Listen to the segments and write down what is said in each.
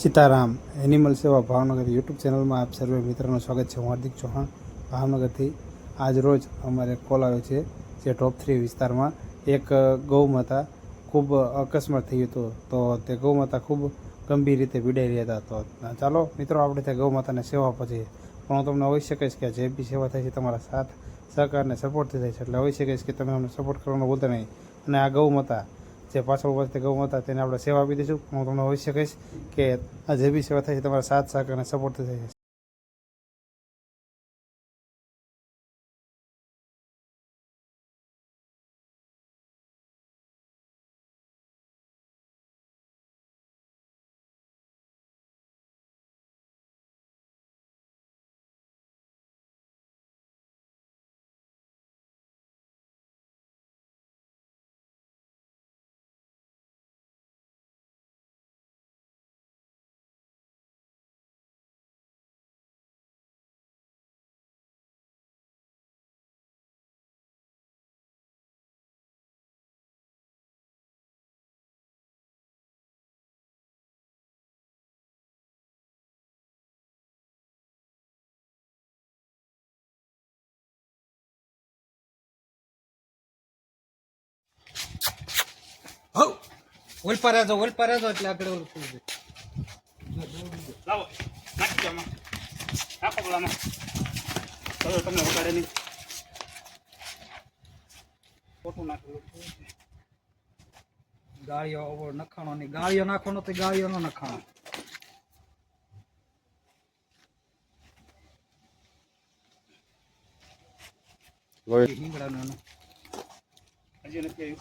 Sitaram animal સેવા Bhavnagar YouTube ચેનલમાં આપ સર્વે મિત્રોનું સ્વાગત છે. હું હાર્દિક ચૌહાણ ભાવનગરથી આજ રોજ અમારે કોલ આવ્યો છે, જે ટોપ થ્રી વિસ્તારમાં એક ગૌમાતા ખૂબ અકસ્માત થયું હતું. તો તે ગૌમાતા ખૂબ ગંભીર રીતે પીડાઈ રહ્યા હતા. તો ચાલો મિત્રો, આપણે તે ગૌમાતાને સેવા પછી પણ હું તમને અવશ્ય કહીશ કે જે બી સેવા થાય છે, તમારા સાથ સહકારને સપોર્ટથી થાય છે. એટલે અવશ્ય કહીશ કે તમે અમને સપોર્ટ કરવાનું ભૂલતા નહીં. અને આ ગૌ માતા જે પાછળ ઊભા તે ગૌ માતા તેને આપણે સેવા આપી દઈશું. હું તમને હોઈ શકીશ કે આ જે બી સેવા થાય છે, તમારા સાથ, સહકાર અને સપોર્ટથી થાય છે. ઓલ પર આજો ઓલ પર આજો એટલે આગળ ઓલ થઈ જાય લાવો નાખી દો આમાં. નાખો પેલામાં ચલો તમને વગાડે નહીં. ખોટું નાખેલું ગાળીઓ ઓવર નખાણો નહીં. ગાળીઓ નાખવાનો તો ગાળિયો નો નખાણો હિંગડાનો. હજી નથી આવ્યું.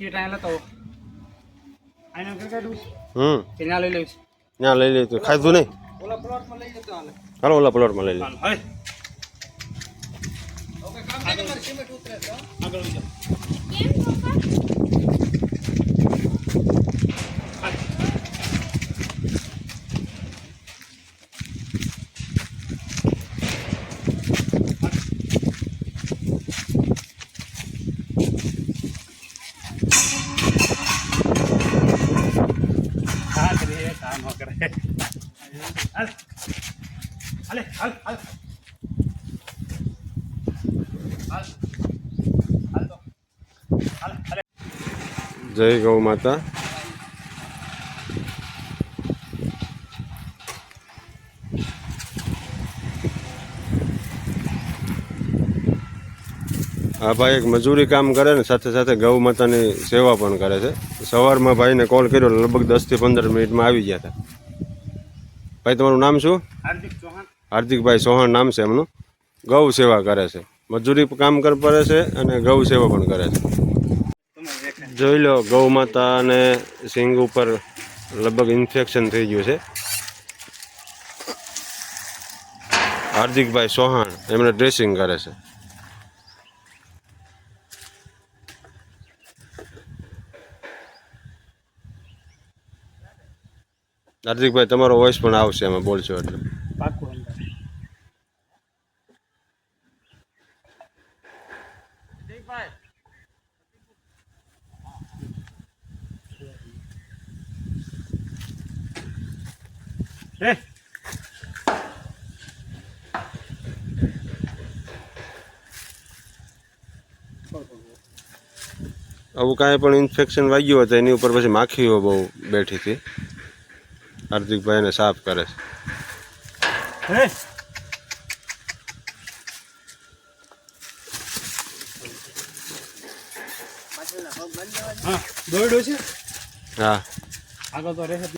કીટ લેતો આને ઘર કાઢું. હમ. ત્યાં લઈ લઈશ. ત્યાં લઈ લીધું ખાધું નહીં? ઓલા પ્લોટમાં લઈ જતો હાલે હાલો ઓલા પ્લોટમાં લઈ લે. હાલો ઓકે કામ થાય તમારે સિમેન્ટ ઉતરે છે આગળ લઈ જાઓ હા કરે કામ ન કરે હાલ હાલે હાલ જય ગૌ માતા. આ ભાઈ એક મજૂરી કામ કરે ને, સાથે સાથે ગૌ માતાની સેવા પણ કરે છે. સવારમાં ભાઈને કોલ કર્યો, લગભગ દસથી પંદર મિનિટમાં આવી ગયા હતા. ભાઈ તમારું નામ શું? હાર્દિક ચૌહાણ. હાર્દિકભાઈ ચૌહાણ નામ છે એમનું. ગૌ સેવા કરે છે. મજૂરી કામ કર કરે છે અને ગૌ સેવા પણ કરે છે. જોઈ લો ગૌ માતા અને સિંગ ઉપર લગભગ ઇન્ફેક્શન થઈ ગયું છે. હાર્દિકભાઈ ચૌહાણ એમને ડ્રેસિંગ કરે છે. હાર્દિકભાઈ તમારો વોઇસ પણ આવશે એમાં બોલશો એટલે. પાકું અંદર. હે? આવું કાંઈ પણ ઇન્ફેક્શન વાગ્યું હોય તો એની ઉપર પછી માખીઓ બહુ બેઠી હતી. હાર્દિકભાઈ એને સાફ કરે છે. હે? હા દોડ્યો છે? હા. આગળ તો રહે